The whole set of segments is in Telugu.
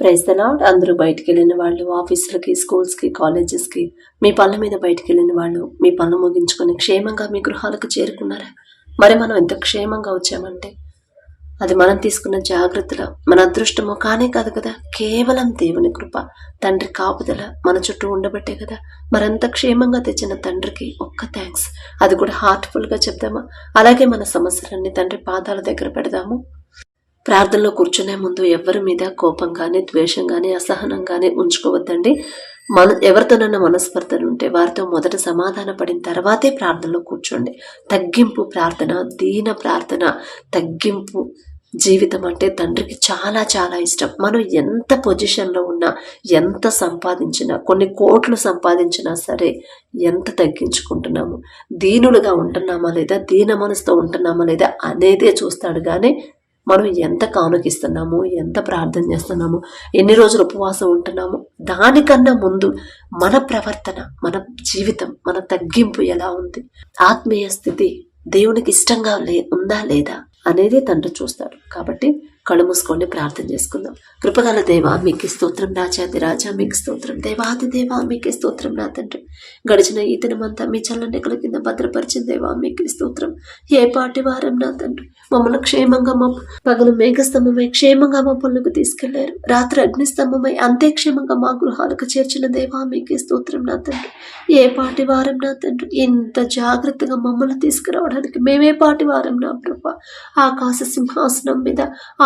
ప్రైజ్ ద లాడ్ అందరూ బయటికి వెళ్ళిన వాళ్ళు ఆఫీసులకి స్కూల్స్కి కాలేజెస్కి మీ పనుల మీద బయటికి వెళ్ళిన వాళ్ళు మీ పనులు ముగించుకొని క్షేమంగా మీ గృహాలకు చేరుకున్నారా? మరి మనం ఎంత క్షేమంగా వచ్చామంటే అది మనం తీసుకున్న జాగ్రత్తల మన అదృష్టమో కానే కాదు కదా కేవలం దేవుని కృప తండ్రి కాపుదల మన చుట్టూ ఉండబట్టే కదా. మరంత క్షేమంగా తెచ్చిన తండ్రికి ఒక్క థ్యాంక్స్ అది కూడా హార్ట్ఫుల్గా చెప్దామా? అలాగే మన సమస్యలన్నీ తండ్రి పాదాల దగ్గర పెడదాము. ప్రార్థనలో కూర్చునే ముందు ఎవరి మీద కోపం కానీ ద్వేషం కానీ అసహనం కానీ ఉంచుకోవద్దండి. మన ఎవరితోనన్నా మనస్పర్ధలు ఉంటే వారితో మొదట సమాధాన పడిన తర్వాతే ప్రార్థనలో కూర్చోండి. తగ్గింపు ప్రార్థన దీన ప్రార్థన తగ్గింపు జీవితం అంటే తండ్రికి చాలా చాలా ఇష్టం. మనం ఎంత పొజిషన్లో ఉన్నా ఎంత సంపాదించినా కొన్ని కోట్లు సంపాదించినా సరే ఎంత తగ్గించుకుంటున్నాము? దీనులుగా ఉంటున్నామా లేదా దీన మనసుతో ఉంటున్నామా లేదా అనేదే చూస్తాడు. కానీ మనం ఎంత కానుకిస్తున్నాము ఎంత ప్రార్థన చేస్తున్నాము ఎన్ని రోజులు ఉపవాసం ఉంటున్నాము దానికన్నా ముందు మన ప్రవర్తన మన జీవితం మన తగ్గింపు ఎలా ఉంది? ఆత్మీయ స్థితి దేవునికి ఇష్టంగా లే ఉందా లేదా అనేది తండ్రి చూస్తాడు. కాబట్టి కళ్ళు మూసుకోండి ప్రార్థన చేసుకుందాం. కృపగల దేవ మీకు స్తోత్రం రాజాది రాజా మీకు స్తోత్రం. దేవాది దేవ మీకు స్తోత్రం నా తండ్రి. గడిచిన ఈ దినమంతా మీ చల్లని కింద భద్రపరిచిన దేవా మీకు స్తోత్రం. ఏ పాటి వారం నా తండ్రి? మమ్మల్ని క్షేమంగా మా పగలు మేఘస్తంభమై క్షేమంగా మా పనులకు తీసుకెళ్ళారు. రాత్రి అగ్నిస్తంభమై అంతే క్షేమంగా మా గృహాలకు చేర్చిన దేవా మీకు స్తోత్రం నా తండ్రి. ఏ పాటి వారం నా తండ్రి? ఇంత జాగ్రత్తగా మమ్మల్ని తీసుకురావడానికి మేమే పాటి వారం నా ప్రభా. ఆకాశ సింహాసనం మీద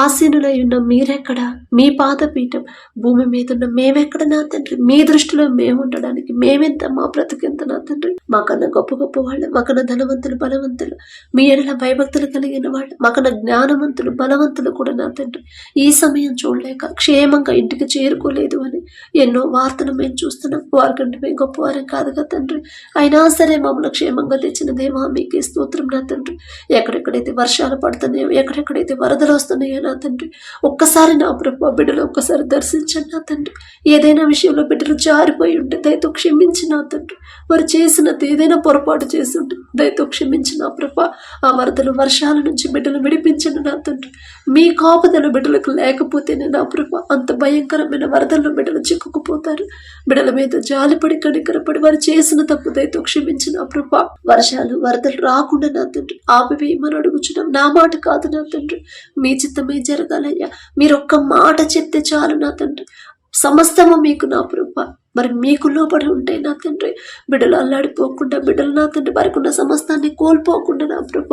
ఆసీనులై ఉన్న మీరెక్కడ? మీ పాదపీఠం భూమి మీద ఉన్న మేమెక్కడ నా తండ్రి? మీ దృష్టిలో మేము ఉండడానికి మేమెంత మా బ్రతుకెంత నా తండ్రి? మాకన్నా గొప్ప గొప్ప వాళ్ళు మాకన్నా ధనవంతులు బలవంతులు. మీ ఎడల భయభక్తులు కలిగిన వాళ్ళు మాకన్నా జ్ఞానవంతులు బలవంతులు కూడా నా తండ్రి. ఈ సమయం చూడలేక క్షేమంగా ఇంటికి చేరుకోలేదు అని ఎన్నో వార్తలు మేము చూస్తున్నాం. వారికంటే మేము గొప్పవారం కాదుగా తండ్రి. అయినా సరే మమ్మల్ని క్షేమంగా తెచ్చిన దేవా మీకే స్తోత్రం నా తండ్రి. ఎక్కడెక్కడైతే వర్షాలు పడుతున్నాయో ఎక్కడెక్కడైతే వరదలు వస్తున్నాయో నా తండ్రి. ఒక్కసారి నా ప్రభు బిడ్డలు ఒక్కసారి దర్శించండి నా తండ్రి. ఏదైనా విషయంలో బిడ్డలు జారిపోయి ఉంటే దయతో క్షమించి నా తండ్రి. వారు చేసినది ఏదైనా పొరపాటు చేసి ఉంటే దయతో క్షమించి నా ప్రభ. ఆ వరదలు వర్షాల నుంచి బిడ్డలు విడిపించండి నా తండ్రి. మీ కాపుదల బిడ్డలకు లేకపోతేనే నా ప్రభ అంత భయంకరమైన వరదల్లో బిడ్డలు చిక్కుకుపోతారు. బిడ్డల మీద జాలిపడి కనికరపడి వారు చేసిన తప్పు దయతో క్షమించి నా ప్రభ. వర్షాలు వరదలు రాకుండా నా తండ్రి. ఆపివేయమని అడుగుచున్నాం. నా మాట కాదు నా తండ్రి. మీ చిత్తమే జరగాలయ్యా. మీరు ఒక్క మాట చెప్తే చాలు నా తండ్రి. సమస్తము మీకు నా ప్రభ. మరి మీకు లోపడి ఉంటే నా తండ్రి బిడ్డలు అల్లాడిపోకుండా బిడ్డలు నా తండ్రి వారికి ఉన్న సమస్తాన్ని కోల్పోకుండా నా ప్రభ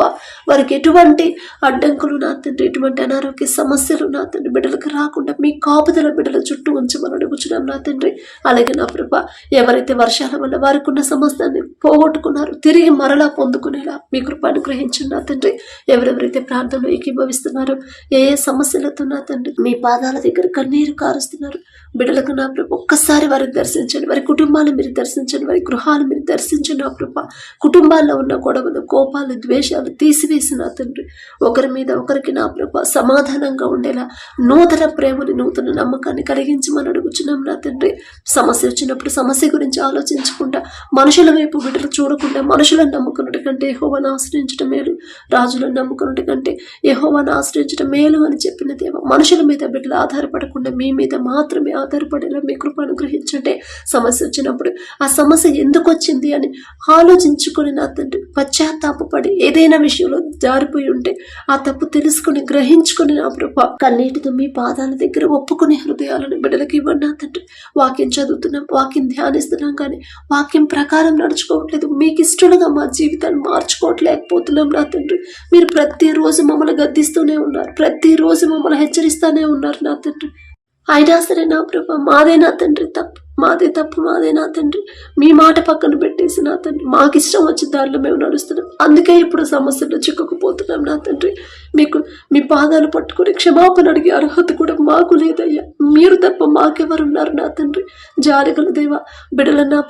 వారికి ఎటువంటి అడ్డంకులు నా తండ్రి ఎటువంటి అనారోగ్య సమస్యలు నా తండ్రి బిడ్డలకు రాకుండా మీ కాపుదల బిడ్డల చుట్టూ ఉంచమని అడుగుచున్నాం నా తండ్రి. అలాగే నా ప్రభా ఎవరైతే వర్షాల వల్ల వారికి ఉన్న సమస్తాన్ని పోగొట్టుకున్నారు తిరిగి మరలా పొందుకునేలా మీ కృప అనుగ్రహించండి నా తండ్రి. ఎవరెవరైతే ప్రార్థనలు ఏకీభవిస్తున్నారో ఏ ఏ సమస్యలతో నా తండ్రి మీ పాదాల దగ్గర కన్నీరు కారుస్తున్నారు బిడ్డలకు నా ప్రభు ఒక్కసారి వారిని దర్శించండి. వారి కుటుంబాలు మీరు దర్శించండి. వారి గృహాలు మీరు దర్శించండి. నా ప్రభ కుటుంబాల్లో ఉన్న గొడవలు కోపాలు ద్వేషాలు తీసివేసిన తండ్రి. ఒకరి మీద ఒకరికి నా ప్రభ సమాధానంగా ఉండేలా నూతన ప్రేమని నూతన నమ్మకాన్ని కలిగించమని అడుగుచున్నాం నా తండ్రి. సమస్య వచ్చినప్పుడు సమస్య గురించి ఆలోచించకుండా మనుషుల వైపు బిడ్డలు చూడకుండా మనుషులను నమ్ముకున్నట్టు కంటే యహోవాను ఆశ్రయించడం మేలు. రాజులను నమ్ముకున్నట్టు కంటే యహోవాను ఆశ్రయించడం మేలు అని చెప్పిన దేవ మనుషుల మీద బిడ్డలు ఆధారపడకుండా మీ మీద మాత్రమే ఆధారపడేలా మీ కృప అనుగ్రహించండి సమస్య వచ్చినప్పుడు ఆ సమస్య ఎందుకు వచ్చింది? అని ఆలోచించుకొని నా తండ్రి పశ్చాత్తాపడి ఏదైనా విషయంలో జారిపోయి ఉంటే ఆ తప్పు తెలుసుకొని గ్రహించుకొని నా ప్రభ కన్నీటితో మీ పాదాల దగ్గర ఒప్పుకునే హృదయాలను బిడ్డలకి ఇవ్వండి నా తండ్రి. వాక్యం చదువుతున్నాం వాక్యం ధ్యానిస్తున్నాం కానీ వాక్యం ప్రకారం నడుచుకోవట్లేదు. మీకు ఇష్టలుగా మా జీవితాన్ని మార్చుకోవట్లేకపోతున్నాం నా తండ్రి. మీరు ప్రతిరోజు మమ్మల్ని గద్దిస్తూనే ఉన్నారు ప్రతిరోజు మమ్మల్ని హెచ్చరిస్తూనే ఉన్నారు నా తండ్రి. అయినా సరే నా ప్రభ మాదే నా తండ్రి తప్పు. మాదే తప్పు మాదే నా తండ్రి. మీ మాట పక్కన పెట్టేసి నా తండ్రి. మాకు ఇష్టం వచ్చే దారిలో మేము నడుస్తున్నాం. అందుకే ఇప్పుడు సమస్యలు చిక్కుకుపోతున్నాం నా తండ్రి. మీకు మీ పాదాలు పట్టుకొని క్షమాపణ అడిగే అర్హత కూడా మాకు లేదయ్యా. మీరు తప్ప మాకెవరున్నారు నా తండ్రి? జాలిగల దేవ బిడ్డల నా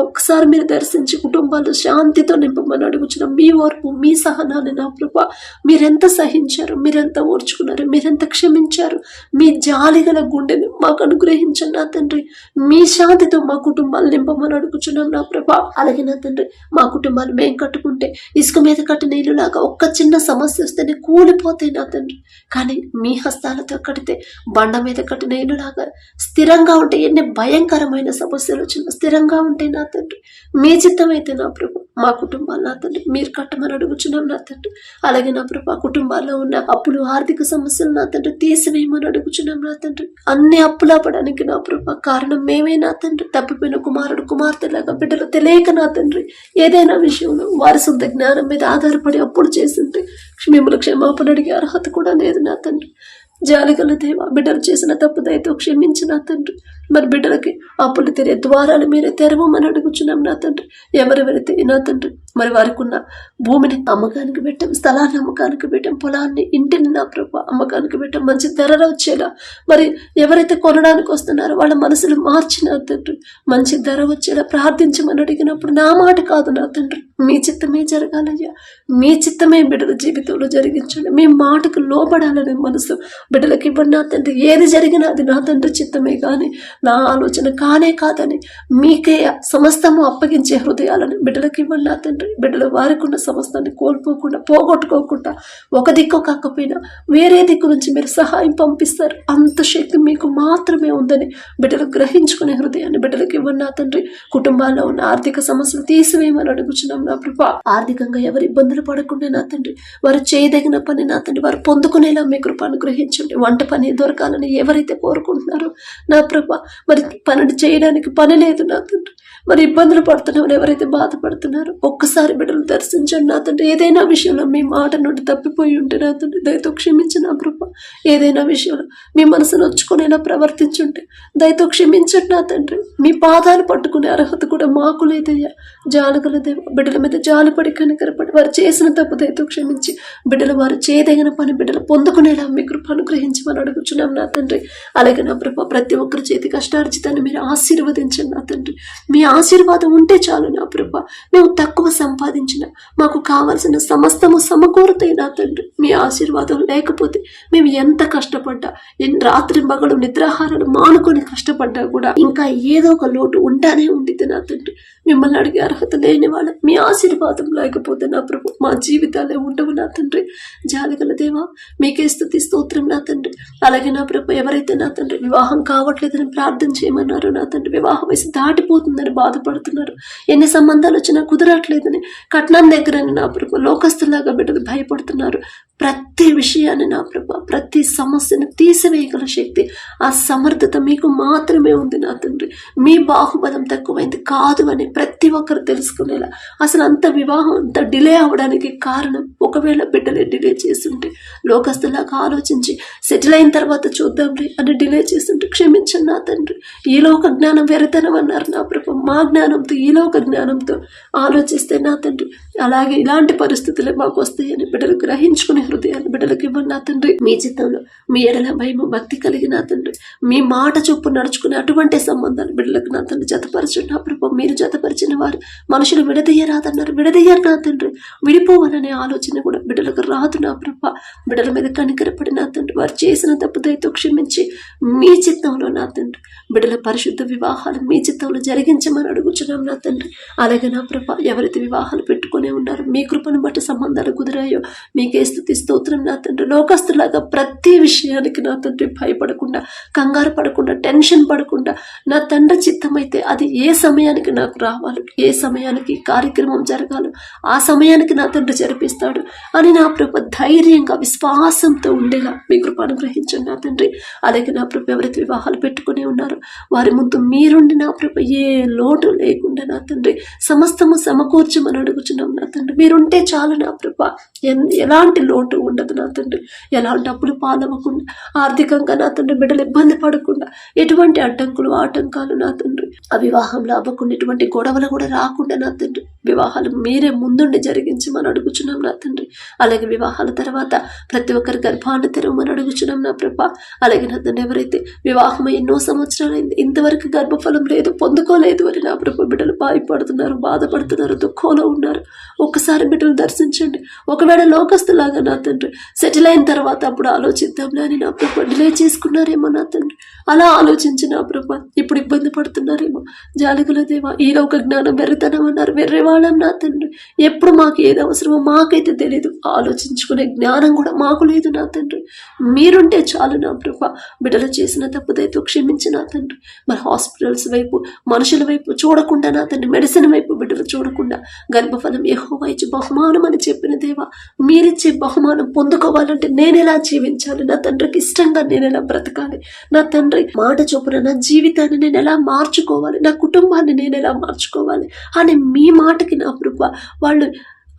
ఒకసారి మీరు దర్శించి కుటుంబాలు శాంతితో నింపమని అడుగుచున్నాం మీ ఓర్పు మీ సహనాన్ని నా ప్రభ మీరెంత సహించారు మీరెంత ఓర్చుకున్నారు మీరెంత క్షమించారు? మీ జాలిగల గుండెని మాకు అనుగ్రహించండి నా తండ్రి. మీ శాంతితో మా కుటుంబాలు నింపమని అడుగుచున్నాం నా ప్రభా. అలాగే నా తండ్రి మా కుటుంబాలు మేము కట్టుకుంటే ఇసుక మీద కట్టిన ఇల్లులాగా ఒక్క చిన్న సమస్య వస్తేనే కూలిపోతాయి నా తండ్రి. కానీ మీ హస్తాలతో కడితే బండ మీద కట్టిన ఇల్లులాగా స్థిరంగా ఉంటే ఎన్ని భయంకరమైన సమస్యలు వచ్చిన స్థిరంగా ఉంటాయి నా తండ్రి. మీ చిత్తమైతే నా ప్రభు మా కుటుంబాలు నా తండ్రి మీరు కట్టమని అడుగుచున్నాం నా తండ్రి. అలాగే నా ప్రభు కుటుంబాల్లో ఉన్న అప్పులు ఆర్థిక సమస్యలు నా తండ్రి తీసివేయమని అడుగుచున్నాం నా తండ్రి. అన్ని అప్పులాపడానికి నా ప్రభు కారణం మేమే నా తండ్రి తప్పిపోయిన కుమారుడు కుమార్తెలాగా బిడ్డలు తెలియక నా తండ్రి. ఏదైనా విషయంలో వారి సొంత జ్ఞానం మీద ఆధారపడి అప్పుడు చేసింటే మిమ్మల్ని క్షమాపణ అడిగే అర్హత కూడా లేదు నా తండ్రి. జాలిగల దేవ బిడ్డలు చేసిన తప్పు క్షమించిన తండ్రి. మరి బిడ్డలకి అప్పులు తెరే ద్వారాలు మీరే తెరవమని అడుగుచున్నాం నా తండ్రి. ఎవరెవరైతే నా తండ్రి మరి వారికి ఉన్న భూమిని అమ్మకానికి పెట్టాం స్థలాన్ని అమ్మకానికి పెట్టాం పొలాన్ని ఇంటిని నా ప్రభు అమ్మకానికి పెట్టాం మంచి ధర వచ్చేలా. మరి ఎవరైతే కొనడానికి వస్తున్నారో వాళ్ళ మనసులు మార్చిన తండ్రి మంచి ధర వచ్చేలా ప్రార్థించమని అడిగినప్పుడు నా మాట కాదు నా తండ్రి. మీ చిత్తమే జరగాలయ్యా. మీ చిత్తమే బిడ్డల జీవితంలో జరిగించండి మీ మాటకు లోపడాలని మనసు బిడ్డలకి ఇవ్వండి నా తండ్రి. ఏది జరిగినా అది నా తండ్రి చిత్తమే కానీ నా ఆలోచన కానే కాదని మీకే సమస్తము అప్పగించే హృదయాలను బిడ్డలకి ఇవ్వండి నా తండ్రి. బిడ్డలు వారికున్న సమస్తాన్ని కోల్పోకుండా పోగొట్టుకోకుండా ఒక దిక్కు కాకపోయినా వేరే దిక్కు నుంచి మీరు సహాయం పంపిస్తారు. అంత శక్తి మీకు మాత్రమే ఉందని బిడ్డలు గ్రహించుకునే హృదయాన్ని బిడ్డలకి ఇవ్వండి నా తండ్రి. కుటుంబాల్లో ఉన్న ఆర్థిక సమస్యలు తీసివేయమని అడుగుచున్నాం నా ప్రభా. ఆర్థికంగా ఎవరు ఇబ్బందులు పడకుండా నా తండ్రి. వారు చేయదగిన పని నా తండ్రి. వారు పొందుకునేలా మీ కృప అనుగ్రహించండి వంట పని దొరకాలని ఎవరైతే కోరుకుంటున్నారో నా ప్రభా మరి పనులు చేయడానికి పని లేదు నా తండ్రి. మరి ఇబ్బందులు పడుతున్నామని ఎవరైతే బాధపడుతున్నారో ఒక్కసారి బిడ్డలు దర్శించండి నా తండ్రి. ఏదైనా విషయంలో మీ మాట నుండి తప్పిపోయి ఉంటే నా తండ్రి దయతో క్షమించి నా ప్రభ ఏదైనా విషయంలో మీ మనసును వచ్చుకునేలా ప్రవర్తించుంటే దయతో క్షమించండి నా తండ్రి. మీ పాదాలు పట్టుకునే అర్హత కూడా మాకు లేదయ్యా. జాలగల దేవ బిడ్డల మీద జాలిపడి కనికరపడి వారు చేసిన తప్పు దయతో క్షమించి బిడ్డలు వారు చేయదగిన పని బిడ్డలు పొందుకునేలా మీ కృప అనుగ్రహించమని అడుగుచున్నాం నా తండ్రి. అలాగే నా ప్రభ ప్రతి ఒక్కరి చేతి కష్టార్జితాన్ని మీరు ఆశీర్వదించండి నా తండ్రి. మీ ఆశీర్వాదం ఉంటే చాలు నా ప్రభ. మేము తక్కువ సంపాదించిన మాకు కావలసిన సమస్తము సమకూరుతాయి నా తండ్రి. మీ ఆశీర్వాదం లేకపోతే మేము ఎంత కష్టపడ్డా ఎన్ని రాత్రి మగలు నిద్రాహారాలు మానుకొని కష్టపడ్డా కూడా ఇంకా ఏదో ఒక లోటు ఉంటానే ఉండిద్ది నా తండ్రి. మిమ్మల్ని అడిగే అర్హత లేని వాళ్ళ. మీ ఆశీర్వాదం లేకపోతే నా ప్రభు మా జీవితాలే ఉండవు నా తండ్రి. జాలగల దేవా మీకే స్థుతి స్తోత్రం నా తండ్రి. అలాగే నా ప్రభు ఎవరైతే నా తండ్రి వివాహం కావట్లేదని ప్రార్థన చేయమన్నారు నా తండ్రి వివాహ వయసు దాటిపోతుందని బాధపడుతున్నారు. ఎన్ని సంబంధాలు వచ్చినా కుదరట్లేదని కట్నం దగ్గరని నా ప్రభు లోకస్తులాగా బిడ్డలు భయపడుతున్నారు. ప్రతి విషయాన్ని నా ప్రభా ప్రతి సమస్యను తీసివేయగల శక్తి ఆ సమర్థత మీకు మాత్రమే ఉంది నా తండ్రి. మీ బాహుబలం తక్కువైంది కాదు అని ప్రతి ఒక్కరు తెలుసుకునేలా. అసలు అంత వివాహం అంత డిలే అవ్వడానికి కారణం ఒకవేళ బిడ్డలే డిలే చేస్తుంటే లోకస్తులాగా ఆలోచించి సెటిల్ అయిన తర్వాత చూద్దాంలే అని డిలే చేస్తుంటే క్షమించండి నా తండ్రి. ఈ లోక జ్ఞానం వెరతనం అన్నారు నా ప్రభు. మా జ్ఞానంతో ఈ లోక జ్ఞానంతో ఆలోచిస్తే నా తండ్రి అలాగే ఇలాంటి పరిస్థితులే మాకు వస్తాయని బిడ్డలు గ్రహించుకునే హృదయాన్ని బిడ్డలకు ఇవ్వండి నా తండ్రి. మీ చిత్తంలో మీ ఎడల భయము భక్తి కలిగిన తండ్రి. మీ మాట చొప్పు నడుచుకునే అటువంటి సంబంధాలు బిడ్డలకు నా తండ్రి జతపరచండి. నా ప్రభు మీరు జతపరిచిన వారు మనుషులు విడదీయరాదన్నారు. విడదీయరు నా తండ్రి. విడిపోవాలనే ఆలోచన కూడా బిడ్డలకు రాదు నా ప్రభ. బిడ్డల మీద కనికరపడి నా తండ్రి. వారు చేసిన తప్పుదయతో క్షమించి మీ చిత్తంలో నా తండ్రి. బిడ్డల పరిశుద్ధ వివాహాలు మీ చిత్తంలో జరిగించమని అడుగుచున్నాం నా తండ్రి. అలాగే నా ప్రభ ఎవరైతే వివాహాలు పెట్టుకుని ఉన్నారు. మీ కృపను బట్టి సంబంధాలు కుదిరాయో. మీకే స్థుతి స్తోత్రం నా తండ్రి. లోకస్తులాగా ప్రతి విషయానికి నా తండ్రి భయపడకుండా కంగారు పడకుండా టెన్షన్ పడకుండా నా తండ్రి చిత్తమైతే అది ఏ సమయానికి నాకు రావాలి? ఏ సమయానికి కార్యక్రమం జరగాలో? ఆ సమయానికి నా తండ్రి జరిపిస్తాడు అని నా ప్రభు ధైర్యంగా విశ్వాసంతో ఉండేలా మీ కృప అనుగ్రహించండి నా తండ్రి. అలాగే నా ప్రభు ఎవరైతే వివాహాలు పెట్టుకుని ఉన్నారు వారి ముందు మీరుండి నా ప్రభు ఏ లోటు లేకుండా నా తండ్రి సమస్తము సమకూర్చమని అడుగుచున్నాం. నా తండ్రి మీరుంటే చాలు నా ప్రభ. ఎన్- ఎలాంటి లోటు ఉండదు నా తండ్రి. ఎలాంటి అప్పులు పాలవ్వకుండా ఆర్థికంగా నా తండ్రి బిడ్డలు ఇబ్బంది పడకుండా ఎటువంటి అడ్డంకులు ఆటంకాలు నా తండ్రి. ఆ వివాహంలో అవ్వకుండా ఎటువంటి గొడవలు కూడా రాకుండా నా తండ్రి. వివాహాలు మీరే ముందుండి జరిగించి మనం అడుగుచున్నాం నా తండ్రి. అలాగే వివాహాల తర్వాత ప్రతి ఒక్కరి గర్భాన్ని తెరవమని అడుగుచున్నాం నా ప్రభ. అలాగే నా తండ్రి ఎవరైతే వివాహం ఎన్నో సంవత్సరాలైంది ఇంతవరకు గర్భఫలం లేదు పొందుకోలేదు అని నా ప్రభ బిడ్డలు భయపడుతున్నారు బాధపడుతున్నారు దుఃఖంలో ఉన్నారు. ఒక్కసారి బిడ్డలు దర్శించండి. ఒకవేళ లోకస్తులాగా నా తండ్రి సెటిల్ అయిన తర్వాత అప్పుడు ఆలోచిద్దాంలే అని నా ప్రభు డిలే చేసుకున్నారేమో నా తండ్రి. అలా ఆలోచించి నా ప్రభు ప్రభా ఇప్పుడు ఇబ్బంది పడుతున్నారేమో. జాలకుల దేవా ఈలో ఒక జ్ఞానం వెర్రితనం అన్నారు. వెర్రేవాళ్ళం నా తండ్రి. ఎప్పుడు మాకు ఏది అవసరమో మాకైతే తెలియదు ఆలోచించుకునే జ్ఞానం కూడా మాకు లేదు నా తండ్రి. మీరుంటే చాలు నా ప్రభా. బిడ్డలు చేసిన తప్పుదైతే క్షమించి నా తండ్రి. మరి హాస్పిటల్స్ వైపు మనుషుల వైపు చూడకుండా నా తండ్రి మెడిసిన్ వైపు బిడ్డలు చూడకుండా గర్భఫలం యహోవా ఇచ్చే బహుమానం అని చెప్పిన దేవా మీరిచ్చే బహుమానం పొందుకోవాలంటే నేను ఎలా జీవించాలి? నా తండ్రికి ఇష్టంగా నేను ఎలా బ్రతకాలి? నా తండ్రి మాట చొప్పున నా జీవితాన్ని నేను ఎలా మార్చుకోవాలి? నా కుటుంబాన్ని నేను ఎలా మార్చుకోవాలి? అని మీ మాటకి నా కృప వాళ్ళు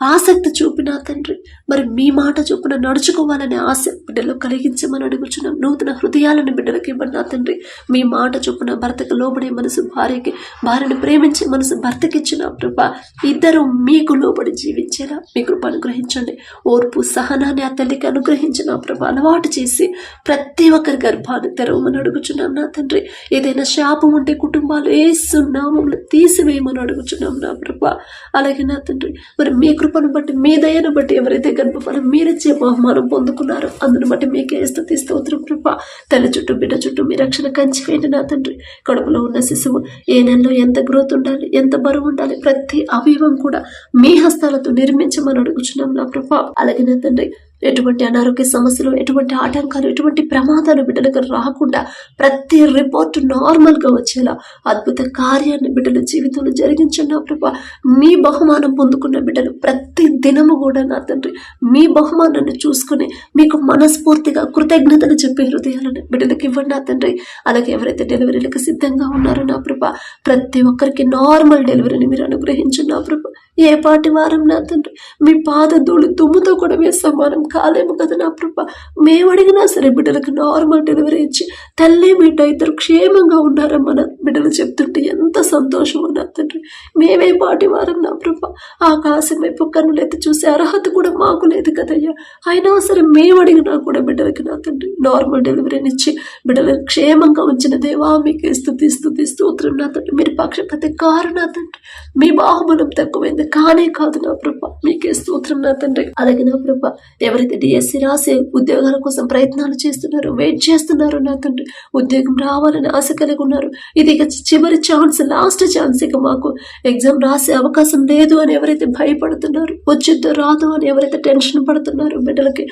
ఆసక్తి చూపిన తండ్రి మరి మీ మాట చూపున నడుచుకోవాలనే ఆశ బిడ్డలో కలిగించమని అడుగుచున్నాం. నూతన హృదయాలను బిడ్డలకు ఇవ్వండి నా తండ్రి మీ మాట చొప్పున భర్తకు లోబడే మనసు భార్యకి భార్యను ప్రేమించే మనసు భర్తకి ఇచ్చిన కృప ఇద్దరు మీకు లోబడి జీవించేలా మీ కృప అనుగ్రహించండి. ఓర్పు సహనాన్ని ఆ తల్లికి అనుగ్రహించిన ప్రభ అలవాటు చేసి ప్రతి ఒక్కరి గర్భాన్ని తెరవమని అడుగుచున్నాం నా తండ్రి. ఏదైనా శాపం ఉంటే కుటుంబాలు ఏసునామంలో తీసివేయమని అడుగుచున్నాం నా ప్రభ. అలాగే నా తండ్రి మరి మీ కృపను బట్టి మీ దయను బట్టి ఎవరైతే గర్భఫలం మీరిచ్చే బహుమానం పొందుకున్నారో అందును బట్టి మీకే స్థుతి స్తోత్రం కృప. తల్లి చుట్టూ బిడ్డ చుట్టూ మీ రక్షణ కంచి నా తండ్రి. కడుపులో ఉన్న శిశువు ఏ నెలలో ఎంత గ్రోత్ ఉండాలి ఎంత బరువు ఉండాలి ప్రతి అవయవం కూడా మీ హస్తాలతో నిర్మించమని అడుగుచున్నాం నా ప్రభ అలాగే నా తండ్రి ఎటువంటి అనారోగ్య సమస్యలు ఎటువంటి ఆటంకాలు ఎటువంటి ప్రమాదాలు బిడ్డలకు రాకుండా ప్రతి రిపోర్ట్ నార్మల్గా వచ్చేలా అద్భుత కార్యాన్ని బిడ్డల జీవితంలో జరిగించండి ప్రభా. మీ బహుమానం పొందుకున్న బిడ్డలు ప్రతి దినము కూడా నా తండ్రి మీ బహుమానాన్ని చూసుకుని మీకు మనస్ఫూర్తిగా కృతజ్ఞతలు చెప్పే హృదయాలను బిడ్డలకు ఇవ్వండి నా తండ్రి. అలాగే ఎవరైతే డెలివరీలకు సిద్ధంగా ఉన్నారో నా ప్రభా ప్రతి ఒక్కరికి నార్మల్ డెలివరీని మీరు అనుగ్రహించండి నా ప్రభా. ఏ పాటి వారం నా తండ్రి? మీ పాద ధూళి దుమ్ముతో కూడా మేము సమానం కాలేము కదా నా ప్రభ. మేము అడిగినా సరే బిడ్డలకు నార్మల్ డెలివరీ ఇచ్చి తల్లి బిడ్డ ఇద్దరు క్షేమంగా ఉన్నారమ్మా నా బిడ్డలు చెప్తుంటే ఎంత సంతోషమో నా తండ్రి. మేమే పాటి వారం నా ప్రభ. ఆకాశం వైపు అయితే చూసే అర్హత కూడా మాకు లేదు కదయ్యా. అయినా సరే మేము అడిగినా కూడా బిడ్డలకి నా తండ్రి నార్మల్ డెలివరీని ఇచ్చి బిడ్డలను క్షేమంగా ఉంచిన దేవా మీకు స్థుతి స్థుతి స్తోత్రం నా తండ్రి. మీరు పక్షపతి కారు నా తండ్రి. మీ బాహుబలం తక్కువైంది. కానే కాదు నా ప్రభ. మీకే స్తోత్రం నా తండ్రి. అలాగే నా ప్రభ ఎవరైతే డిఎస్సి రాసే ఉద్యోగాల కోసం ప్రయత్నాలు చేస్తున్నారు వెయిట్ చేస్తున్నారు నా తండ్రి ఉద్యోగం రావాలని ఆశ కలిగి ఉన్నారు. ఇది ఇక చివరి ఛాన్స్ లాస్ట్ ఛాన్స్ ఇక మాకు ఎగ్జామ్ రాసే అవకాశం లేదు అని ఎవరైతే భయపడుతున్నారు వచ్చిద్దో రాదు అని ఎవరైతే టెన్షన్ పడుతున్నారు బిడ్డలకి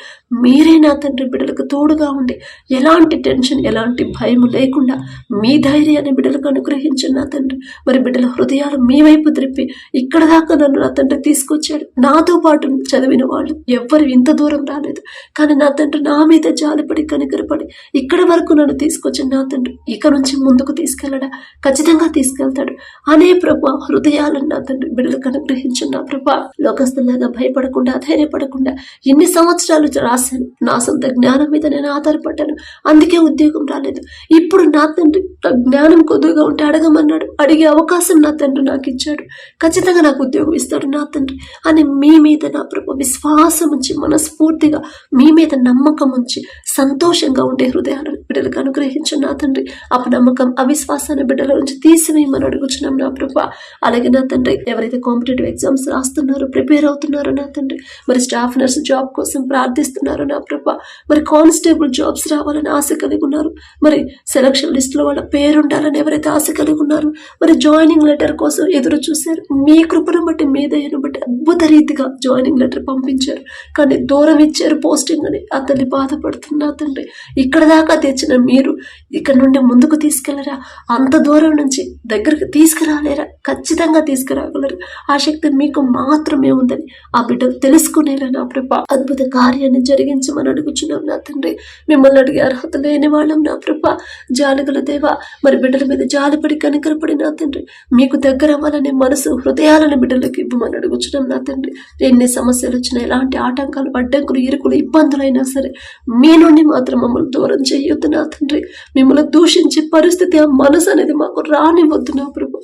మీరే నా తండ్రి బిడ్డలకు తోడుగా ఉండి ఎలాంటి టెన్షన్ ఎలాంటి భయం లేకుండా మీ ధైర్యాన్ని బిడ్డలకు అనుగ్రహించిన నా తండ్రి. మరి బిడ్డల హృదయాలు మీ వైపు త్రిప్పి ఇక్కడ దాకా నన్ను నా తండ్రి తీసుకొచ్చాడు. నాతో పాటు చదివిన వాళ్ళు ఎవ్వరు ఇంత దూరం రాలేదు. కానీ నా తండ్రి నా మీద జాలిపడి కనికరపడి ఇక్కడ వరకు నన్ను తీసుకొచ్చిన నా తండ్రి ఇక నుంచి ముందుకు తీసుకెళ్ళడా? ఖచ్చితంగా తీసుకెళ్తాడు. అనే ప్రభా హృదయాలను నా తండ్రి బిడ్డలకు అనుగ్రహించిన నా ప్రభా. లోకస్తులాగా భయపడకుండా ధైర్యపడకుండా ఎన్ని సంవత్సరాలు రాశాను. నా సొంత జ్ఞానం మీద నేను ఆధారపడ్డాను. అందుకే ఉద్యోగం రాలేదు. ఇప్పుడు నా తండ్రి జ్ఞానం కొద్దిగా ఉంటే అడగమన్నాడు. అడిగే అవకాశం నా తండ్రి నాకు ఇచ్చాడు. ఖచ్చితంగా నాకు ఉద్యోగం ఇస్తారు నా తండ్రి. అని మీ మీద నా ప్రభు విశ్వాసం ఉంచి మనస్ఫూర్తిగా మీ మీద నమ్మకం ఉంచి సంతోషంగా ఉండే హృదయాలను బిడ్డలకు అనుగ్రహించు నా తండ్రి. అపనమ్మకం అవిశ్వాసాన్ని బిడ్డల నుంచి తీసివేయమని అడుగుచున్నాం నా ప్రభు. అలాగే నా తండ్రి ఎవరైతే కాంపిటేటివ్ ఎగ్జామ్స్ రాస్తున్నారో ప్రిపేర్ అవుతున్నారో నా తండ్రి. మరి స్టాఫ్ నర్స్ జాబ్ కోసం ప్రార్థిస్తున్నారో నా ప్రభ. మరి కానిస్టేబుల్ జాబ్స్ రావాలని ఆశ కలిగి ఉన్నారు. మరి సెలక్షన్ లిస్ట్లో వాళ్ళ పేరు ఉండాలని ఎవరైతే ఆశ కలిగి ఉన్నారు మరి జాయినింగ్ లెటర్ కోసం ఎదురు చూశారు మీ కృపను బట్టి మీ దయను బట్టి అద్భుత రీతిగా జాయినింగ్ లెటర్ పంపించారు. కానీ దూరం ఇచ్చారు పోస్టింగ్ అని. ఆ తల్లి బాధపడుతున్నా తండ్రి ఇక్కడ దాకా తెచ్చిన మీరు ఇక్కడ నుండి ముందుకు తీసుకెళ్ళరా? అంత దూరం నుంచి దగ్గరికి తీసుకురాలేరా? ఖచ్చితంగా తీసుకురాగలరు. ఆ శక్తి మీకు మాత్రమే ఉందని ఆ బిడ్డలు తెలుసుకునేలా నా ప్రభ. అద్భుత కార్యాన్ని జరిగించమని అడుగుచున్నాం నా తండ్రి. మిమ్మల్ని అడిగే అర్హత లేని వాళ్ళం నా ప్రభ. జాలిగల దేవ మరి బిడ్డల మీద జాలిపడి కనికరపడి నా తండ్రి. మీకు దగ్గర అవ్వాలనే మనసు హృదయాలను బిడ్డలకు ఇవ్వమని అడుగుచున్నాం నా తండ్రి? ఎన్ని సమస్యలు వచ్చినా ఎలాంటి ఆటంకాలు అడ్డంకులు ఇరుకులు ఇబ్బందులైనా సరే మీ నుండి మాత్రం మమ్మల్ని దూరం చేయొద్దు నా తండ్రి. మిమ్మల్ని దూషించే పరిస్థితి ఆ మనసు అనేది మాకు రానివ్వద్దు నా ప్రభు.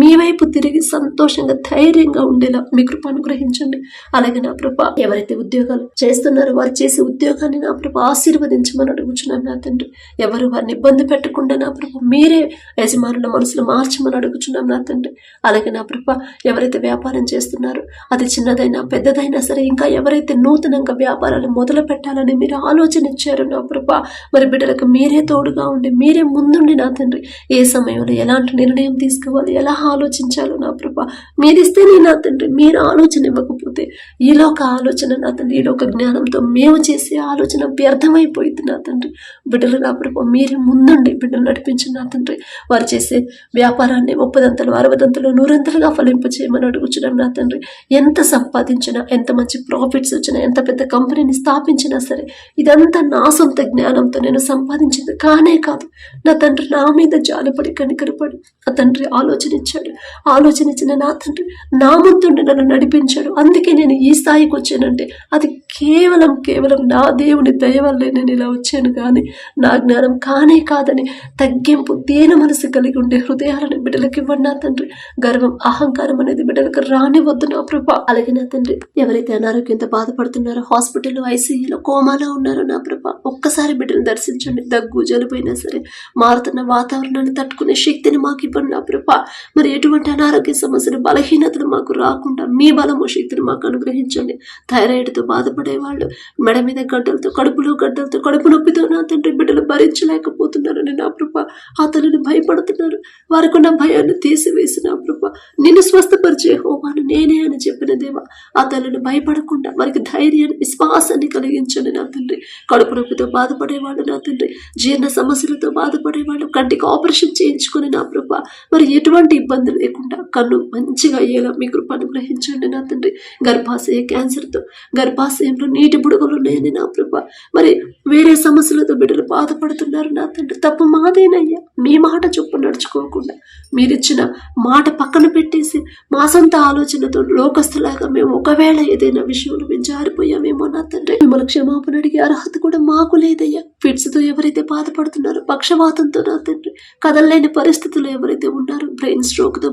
మీ వైపు తిరిగి సంతోషంగా ధైర్యంగా ఉండేలా మీ కృప అనుగ్రహించండి. అలాగే నా కృప ఎవరైతే ఉద్యోగాలు చేస్తున్నారో వారు చేసే ఉద్యోగాన్ని నా కృప ఆశీర్వదించమని అడుగుచున్నాను నా తండ్రి. ఎవరు వారిని ఇబ్బంది పెట్టకుండా నా ప్రభు మీరే యజమానుల మనసులు మార్చమని అడుగుచున్నాం నా తండ్రి. అలాగే నా ప్రభ ఎవరైతే వ్యాపారం చేస్తున్నారు. అది చిన్నదైనా పెద్దదైనా సరే ఇంకా ఎవరైతే నూతనంగా వ్యాపారాలు మొదలు పెట్టాలని మీరు ఆలోచన ఇచ్చారు నా ప్రభా మరి బిడ్డలకు మీరే తోడుగా ఉండి మీరే ముందుండి నా తండ్రి. ఏ సమయంలో ఎలాంటి నిర్ణయం తీసుకోవాలి ఎలా ఆలోచించాలో నా ప్రభా మీరిస్తేనే నా తండ్రి మీరు ఆలోచన ఇవ్వకపోతే. ఈలోక ఆలోచన నా తండ్రి ఈలోక జ్ఞానంతో మేము చేసే ఆలోచన వ్యర్థమైపోయింది నా తండ్రి. బిడ్డలు నా ప్రభా మీరే ముందుండి బిడ్డలు నడిపించిన నా తండ్రి. వారు చేసే వ్యాపారాన్ని ముప్పదంతలు అరవదంతలు నూరంతలుగా ఫలింపచేయమని అడుగుచున్నాం నా తండ్రి. ఎంత సంపాదించినా ఎంత మంచి ప్రాఫిట్స్ వచ్చినా ఎంత పెద్ద కంపెనీని స్థాపించినా సరే ఇదంతా నా సొంత జ్ఞానంతో నేను సంపాదించింది కానే కాదు. నా తండ్రి నా మీద జాలిపడి కనికరపడి నా తండ్రి ఆలోచన ఇచ్చాడు ఆలోచన ఇచ్చిన నా తండ్రి నా ముందుండి నన్ను నడిపించాడు. అందుకే నేను ఈ స్థాయికి వచ్చానంటే అది కేవలం కేవలం నా దేవుని దయ వల్లే నేను ఇలా వచ్చాను కానీ నా జ్ఞానం కానే కాదని తగ్గింపు దేని మనసు కలిగి ఉండే హృదయాలను బిడ్డలకు ఇవ్వండి నా తండ్రి. గర్వం అహంకారం అనేది బిడ్డలకు రానివద్దు నా ప్రభా. అలాగే నా తండ్రి ఎవరైతే అనారోగ్యంతో బాధపడుతున్నారో హాస్పిటల్లో ఐసీయూలో కోమాలో ఉన్నారో నా ప్రభా ఒక్కసారి బిడ్డను దర్శించండి. దగ్గు జలుబైనా సరే మారుతున్న వాతావరణాన్ని తట్టుకునే శక్తిని మాకు ఇవ్వండి నా ప్రభా. మరి ఎటువంటి అనారోగ్య సమస్యలు బలహీనతలు మాకు రాకుండా మీ బలము శక్తిని మాకు అనుగ్రహించండి. థైరాయిడ్తో బాధపడే వాళ్ళు మెడ మీద గడ్డలతో కడుపులో గడ్డలతో కడుపు నొప్పితో నా తండ్రి బిడ్డలు భరించలేకపోతున్నారని నా ప్రభ. ఆ భయపడుతున్నారు. వారికి ఉన్న భయాన్ని తీసివేసి నా ప్రభ నిన్ను స్వస్థపరిచే హోమాను నేనే అని చెప్పిన దేవా ఆ తల్లిని భయపడకుండా వారికి ధైర్యాన్ని విశ్వాసాన్ని కలిగించండి నా తండ్రి. కడుపు నొప్పితో బాధపడేవాళ్ళు నా తండ్రి. జీర్ణ సమస్యలతో బాధపడేవాళ్ళు కంటికి ఆపరేషన్ చేయించుకొని నా ప్రభ. మరి ఎటువంటి ఇబ్బంది లేకుండా కన్ను మంచిగా అయ్యేలా మీ కృప అనుగ్రహించండి నా తండ్రి. గర్భాశయ క్యాన్సర్తో గర్భాశయంలో నీటి బుడగలు ఉన్నాయని నా ప్రభ. మరి వేరే సమస్యలతో బిడ్డలు బాధపడుతున్నారు నా తండ్రి. తప్పు మాదేనయ్యా. మీ మాట చొప్పు నడుచుకోకుండా మీరిచ్చిన మాట పక్కన పెట్టేసి మా సొంత ఆలోచనతో లోకస్తులాగా మేము ఒకవేళ ఏదైనా విషయంలో మేము జారిపోయామేమో నా తండ్రి మిమ్మల్ని క్షమాపణ అడిగే అర్హత కూడా మాకు లేదయ్యా. ఫిట్స్తో ఎవరైతే బాధపడుతున్నారో పక్షవాతంతో నా తండ్రి కదలలేని పరిస్థితుల్లో ఎవరైతే ఉన్నారో బ్రెయిన్ స్ట్రోక్తో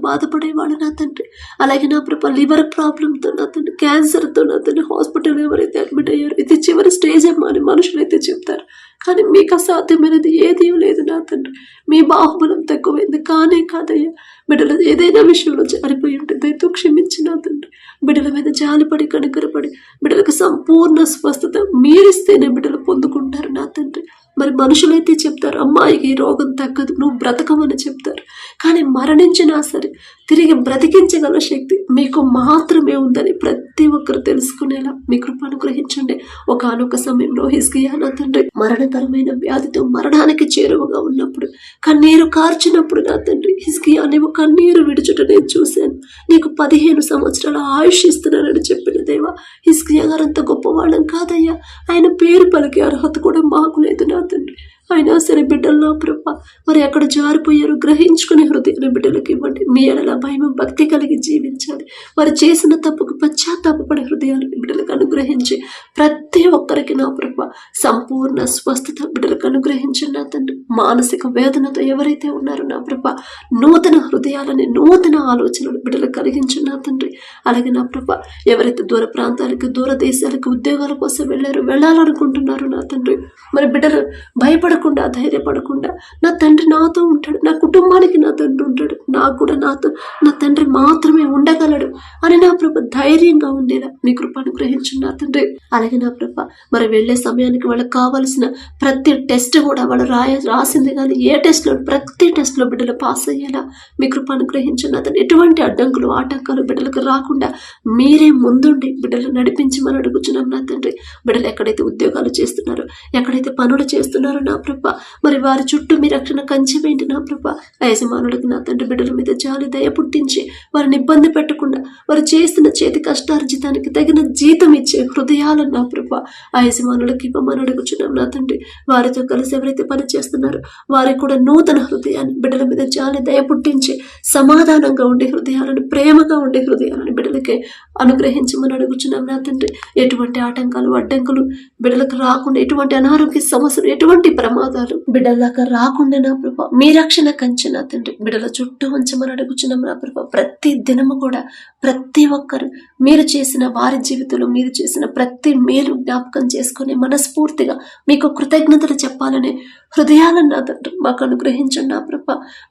నా తండ్రి. అలాగే నా ప్రభా లివర్ ప్రాబ్లంతో నా తండ్రి క్యాన్సర్తో నా తండ్రి హాస్పిటల్ ఎవరైతే అడ్మిట్ అయ్యారో ఇది చివరి స్టేజ్ ఏమో అని మనుషులు అయితే చెప్తారు. కానీ మీకు అసాధ్యమైనది ఏదీ లేదు నా తండ్రి. మీ బాహుబలం తక్కువైంది. కానే కాదయ్యా బిడ్డలు ఏదైనా విషయంలో జారిపోయి ఉంటే దయతో క్షమించి నా తండ్రి. బిడ్డల మీద జాలిపడి కనికరపడి బిడ్డలకు సంపూర్ణ స్వస్థత మీరిస్తేనే బిడ్డలు పొందుకుంటారు నా తండ్రి. మరి మనుషులైతే చెప్తారు అమ్మాయికి ఈ రోగం తగ్గదు నువ్వు బ్రతకమని చెప్తారు. కానీ మరణించినా సరే తిరిగి బ్రతికించగల శక్తి మీకు మాత్రమే ఉందని ప్రతి ఒక్కరు తెలుసుకునేలా మీ కృప అనుగ్రహించండి. ఒకనొక సమయంలో హిస్కియా నా తండ్రి మరణకరమైన వ్యాధితో మరణానికి చేరువగా ఉన్నప్పుడు కన్నీరు కార్చినప్పుడు నా తండ్రి హిస్కియా నీవు కన్నీరు విడుచుట నేను చూశాను. నీకు పదిహేను సంవత్సరాల ఆయుష్ ఇస్తున్నానని చెప్పిన దేవా హిస్కియా గారు అంత గొప్పవాళ్ళం కాదయ్యా. ఆయన పేరు పలికే అర్హత కూడా మాకు లేదు నా తండ్రి. అయినా సరే బిడ్డల్లో నా ప్రభ మరి అక్కడ జారిపోయారు. గ్రహించుకునే హృదయాన్ని బిడ్డలకు ఇవ్వండి. మీ ఎడల భయం భక్తి కలిగి జీవించాలి. వారు చేసిన తప్పుకు పశ్చాత్తాపడే హృదయాలు బిడ్డలకు అనుగ్రహించి ప్రతి ఒక్కరికి నా ప్రభ సంపూర్ణ స్వస్థత బిడ్డలకు అనుగ్రహించండి నా తండ్రి. మానసిక వేదనతో ఎవరైతే ఉన్నారో నా ప్రభ నూతన హృదయాలని నూతన ఆలోచనలు బిడ్డలకు కలిగించండి నా తండ్రి. అలాగే నా ప్రభ ఎవరైతే దూర ప్రాంతాలకు దూర దేశాలకు ఉద్యోగాల కోసం వెళ్ళారో వెళ్ళాలనుకుంటున్నారు నా తండ్రి మరి బిడ్డలు భయపడ భయపడకుండా ధైర్యపడకుండా నా తండ్రి నాతో ఉంటాడు నా కుటుంబానికి నా తండ్రి ఉంటాడు నాకు కూడా నాతో నా తండ్రి మాత్రమే ఉండగలడు అని నా ప్రభ ధైర్యంగా ఉండేలా మీ కృప అనుగ్రహించండి నా తండ్రి. అలాగే నా ప్రభ మరి వెళ్ళే సమయానికి వాళ్ళకి కావాల్సిన ప్రతి టెస్ట్ కూడా వాళ్ళు రాయ రాసింది కానీ ఏ టెస్ట్లో ప్రతి టెస్ట్లో బిడ్డలు పాస్ అయ్యేలా మీ కృప అనుగ్రహించండి నా తండ్రి. ఎటువంటి అడ్డంకులు ఆటంకాలు బిడ్డలకు రాకుండా మీరే ముందుండి బిడ్డలు నడిపించి మనం అడుగుచున్నాం నా తండ్రి. బిడ్డలు ఎక్కడైతే ఉద్యోగాలు చేస్తున్నారో ఎక్కడైతే పనులు చేస్తున్నారో నా ప్రభ. మరి వారి చుట్టూ మీ రక్షణ కంచి వేయండి నా ప్రభ. యజమానులకు నా తండ్రి బిడ్డల మీద జాలి దయ పుట్టించి వారిని ఇబ్బంది పెట్టకుండా వారు చేస్తున్న చేతి కష్టార్జితానికి తగిన జీతం ఇచ్చే హృదయాలను నా ప్రభ. ఆ యజమానులకు ఇవ్వమని అడుగుచున్నాం నా తండ్రి. వారితో కలిసి ఎవరైతే పని చేస్తున్నారో వారికి కూడా నూతన హృదయాన్ని బిడ్డల మీద జాలి దయ పుట్టించి సమాధానంగా ఉండే హృదయాలను ప్రేమగా ఉండే హృదయాలను బిడ్డలకి అనుగ్రహించమని అడుగుచున్నాం నా తండ్రి. ఎటువంటి ఆటంకాలు అడ్డంకులు బిడ్డలకు రాకుండా ఎటువంటి అనారోగ్య సమస్యలు ఎటువంటి ప్రమాదం ప్రమాదాలు బిడ్డలాగా రాకుండా నా ప్రభా మీ రక్షణ కంచె నా తండ్రి. బిడ్డల చుట్టూ ఉంచమని అడుగుచున్నాం నా ప్రభా. ప్రతి దినము కూడా ప్రతి ఒక్కరు మీరు చేసిన వారి జీవితంలో మీరు చేసిన ప్రతి మేలు జ్ఞాపకం చేసుకొని మనస్ఫూర్తిగా మీకు కృతజ్ఞతలు చెప్పాలని హృదయాలను నా తండ్రి మాకు అనుగ్రహించండి నా ప్రభ.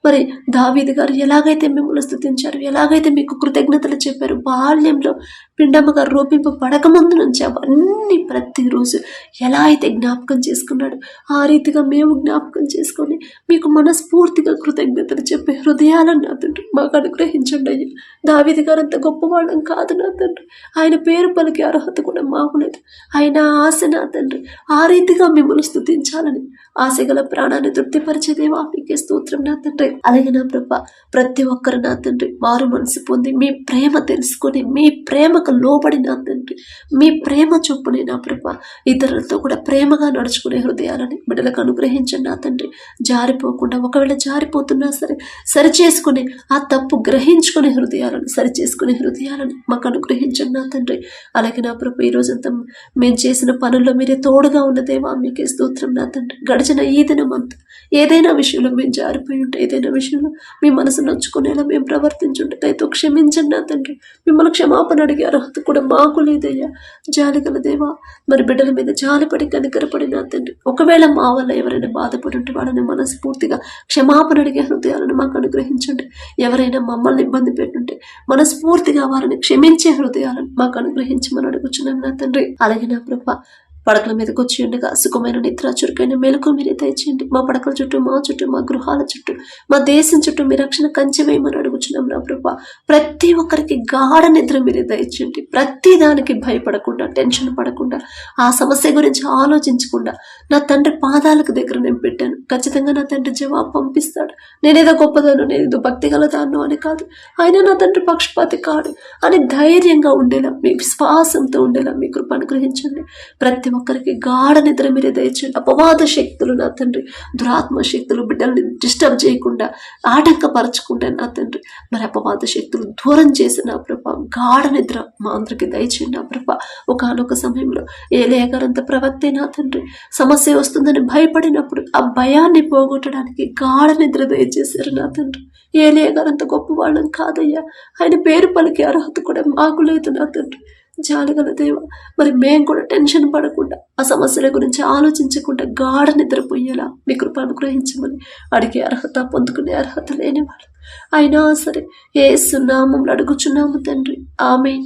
మరి దావీది గారు ఎలాగైతే మిమ్మల్ని స్థుతించారు ఎలాగైతే మీకు కృతజ్ఞతలు చెప్పారు బాల్యంలో పిండమ్మగా రూపింపు పడకముందు నుంచి అవన్నీ ప్రతిరోజు ఎలా అయితే జ్ఞాపకం చేసుకున్నాడు ఆ రీతిగా మేము జ్ఞాపకం చేసుకొని మీకు మనస్ఫూర్తిగా కృతజ్ఞతలు చెప్పే హృదయాలను నా తండ్రి మాకు అనుగ్రహించండి అయ్యా. దావీది గారు అంత గొప్పవాళ్ళం కాదు నా తండ్రి. ఆయన పేరు పలికే అర్హత కూడా మాకు లేదు. ఆయన ఆశ నా తండ్రి. ఆ రీతిగా మిమ్మల్ని స్థుతించాలని ఆశగల ప్రాణాన్ని తృప్తిపరిచేదేవా మీకే స్తోత్రం నా తండ్రి. అలాగే నా ప్రభ ప్రతి ఒక్కరు నా తండ్రి. మారు మనసు పొంది మీ ప్రేమ తెలుసుకొని మీ ప్రేమకు లోబడి నా తండ్రి. మీ ప్రేమ చొప్పునే నా ప్రభ ఇతరులతో కూడా ప్రేమగా నడుచుకునే హృదయాలని బిడ్డలకు అనుగ్రహించండి నా తండ్రి. జారిపోకుండా ఒకవేళ జారిపోతున్నా సరే సరి చేసుకుని ఆ తప్పు గ్రహించుకునే హృదయాలను సరి చేసుకునే హృదయాలను మాకు అనుగ్రహించండి నా తండ్రి. అలాగే నా ప్రభు ఈ రోజంతా మేము చేసిన పనుల్లో మీరే తోడుగా ఉన్నదేవా మీకే స్తోత్రం నా తండ్రి. గడిచిన ఈ దినం ఏదైనా విషయంలో మేము జారిపోయి ఉంటే ఏదైనా విషయంలో మీ మనసు నొచ్చుకునేలా మేము ప్రవర్తించుంటే దయతో క్షమించండి నా తండ్రి. మిమ్మల్ని క్షమాపణ అడిగే అర్హత కూడా మాకు లేదయ్యా. జాలిగల దేవా మరి బిడ్డల మీద జాలిపడి కనికరపడి నా తండ్రి. ఒకవేళ మా వల్ల ఎవరైనా బాధపడి ఉంటే వాళ్ళని మనస్ఫూర్తిగా క్షమాపణ అడిగే హృదయాలను మాకు అనుగ్రహించండి. ఎవరైనా మమ్మల్ని ఇబ్బంది పెట్టుంటే మనస్ఫూర్తిగా వారిని క్షమించే హృదయాలను మాకు అనుగ్రహించమని అడుగుచున్నాం నా తండ్రి. అలాగే నా ప్రభా పడకల మీదకి వచ్చి ఉండగా సుఖమైన నిద్ర చురుకైన మెలకు మీరే దయచేయండి. మా పడకల చుట్టూ మా చుట్టూ మా గృహాల చుట్టూ మా దేశం చుట్టూ మీ రక్షణ కంచె వేయమని అడుగుచున్నాం నా ప్రభా. ప్రతి ఒక్కరికి గాఢ నిద్ర మీరే దయచేయండి. ప్రతి దానికి భయపడకుండా టెన్షన్ పడకుండా ఆ సమస్య గురించి ఆలోచించకుండా నా తండ్రి పాదాలకు దగ్గర నేను పెట్టాను. ఖచ్చితంగా నా తండ్రి జవాబు పంపిస్తాడు. నేనేదో గొప్పదాను నేను ఏదో భక్తి గలదాను అని కాదు. ఆయన నా తండ్రి పక్షపాతి కాడు. అని ధైర్యంగా ఉండేలా మీ విశ్వాసంతో ఉండేలా మీ కృప అనుగ్రహించండి ప్రతి ప్రతి ఒక్కరికి గాఢ నిద్ర మీరే దయచేయండి. అపవాద శక్తులు నా తండ్రి దురాత్మ శక్తులు బిడ్డల్ని డిస్టర్బ్ చేయకుండా ఆటంకపరచకుండా నా తండ్రి. మరి అపవాద శక్తులు దూరం చేసిన నా ప్రభ గాఢ నిద్ర మా అందరికి దయచేయండి నా ప్రభ. ఒకనొక సమయంలో ఏ లేగారంత ప్రవక్తే నా తండ్రి. సమస్య వస్తుందని భయపడినప్పుడు ఆ భయాన్ని పోగొట్టడానికి గాఢ నిద్ర దయచేశారు నా తండ్రి. ఏ లేగారంత గొప్పవాళ్ళం కాదయ్యా. ఆయన పేరు పలికే అర్హత కూడా మాకు లేదు నా తండ్రి. జాలగల దేవ మరి మేము కూడా టెన్షన్ పడకుండా ఆ సమస్యల గురించి ఆలోచించకుండా గాఢ నిద్రపోయేలా మీ కృప అనుగ్రహించమని అడిగే అర్హత పొందుకునే అర్హత లేని వాళ్ళు. అయినా సరే ఏ సున్నామం అడుగుచున్నాము తండ్రి. ఆమె